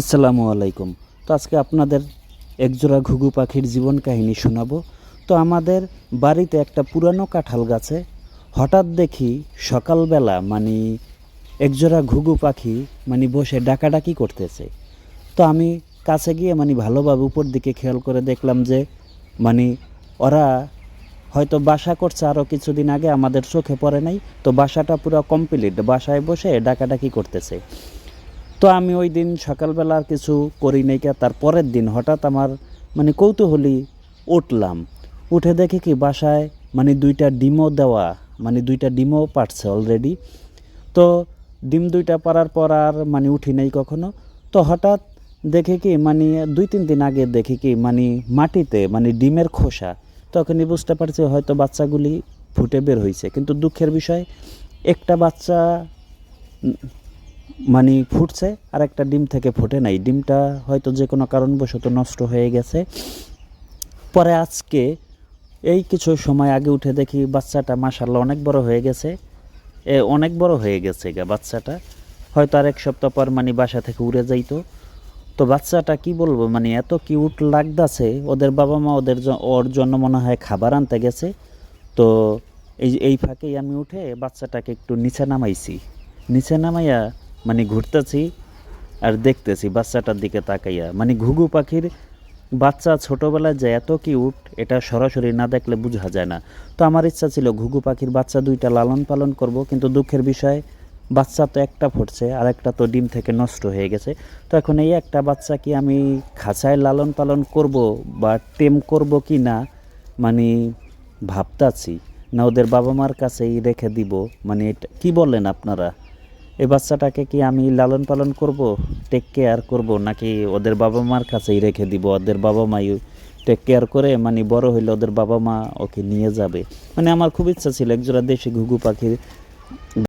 আসসালামু আলাইকুম। তো আজকে আপনাদের একজোড়া ঘুঘু পাখির জীবন কাহিনী শোনাবো। তো আমাদের বাড়িতে একটা পুরানো কাঁঠাল গাছে হঠাৎ দেখি সকালবেলা মানে একজোড়া ঘুঘু পাখি মানে বসে ডাকাডাকি করতেছে। তো আমি কাছে গিয়ে মানে ভালোভাবে উপর দিকে খেয়াল করে দেখলাম যে মানে ওরা হয়তো বাসা করছে আরও কিছুদিন আগে, আমাদের চোখে পড়ে নাই। তো বাসাটা পুরো কমপ্লিট বাসায় বসে ডাকাডাকি করতেছে। তো আমি ওই দিন সকালবেলা আর কিছু করি নাই কে। তার পরের দিন হঠাৎ আমার মানে কৌতূহলী উঠলাম। উঠে দেখি কি বাসায় মানে দুইটা ডিমও দেওয়া মানে দুইটা ডিমও পারছে অলরেডি তো ডিম দুইটা পারার পর আর মানে উঠি নাই কখনো। তো হঠাৎ দেখে কি মানে দুই তিন দিন আগে দেখি কি মানে মাটিতে মানে ডিমের খোসা। তখনই বুঝতে পারছি হয়তো বাচ্চাগুলি ফুটে বের হয়েছে কিন্তু দুঃখের বিষয়, একটা বাচ্চা মানে ফুটছে, আর একটা ডিম থেকে ফুটে নাই। ডিমটা হয়তো যে কোনো কারণবশত নষ্ট হয়ে গেছে। পরে আজকে এই কিছু সময় আগে উঠে দেখি বাচ্চাটা মাসাল্লাহ অনেক বড় হয়ে গেছে। এ, অনেক বড় হয়ে গেছে গা বাচ্চাটা। হয়তো আর এক সপ্তাহ পর মানে বাসা থেকে উড়ে যাইতো। তো বাচ্চাটা কি বলব মানে এত কিউট লাগতাছে, ওদের বাবা মা ওদের ওর জন্য মনে হয় খাবার আনতে গেছে। তো এই এই ফাঁকেই আমি উঠে বাচ্চাটাকে একটু নিচে নামাইছি। নিচে নামাইয়া মানে ঘুরতেছি আর দেখতেছি বাচ্চাটার দিকে তাকাইয়া। মানে ঘুঘু পাখির বাচ্চা ছোটোবেলায় যে এত কিউট এটা সরাসরি না দেখলে বোঝা যায় না। তো আমার ইচ্ছা ছিল ঘুঘু পাখির বাচ্চা দুইটা লালন পালন করব, কিন্তু দুঃখের বিষয়, বাচ্চা তো একটা ফুটছে, আর একটা তো ডিম থেকে নষ্ট হয়ে গেছে। তো এখন এই একটা বাচ্চা কি আমি খাঁচায় লালন পালন করব বা টেম করব কি না মানে ভাবতাছি। না ওদের বাবা মার কাছেই রেখে দিব মানে এটা কি বলেন আপনারা? এই বাচ্চাটাকে কি আমি লালন পালন করব টেক কেয়ার করব, নাকি ওদের বাবা মার কাছেই রেখে দিব? ওদের বাবা মাই টেক কেয়ার করে মানে বড় হইলে ওদের বাবা মা ওকে নিয়ে যাবে। মানে আমার খুব ইচ্ছা ছিল, একজোড়া দেশি ঘুঘু পাখির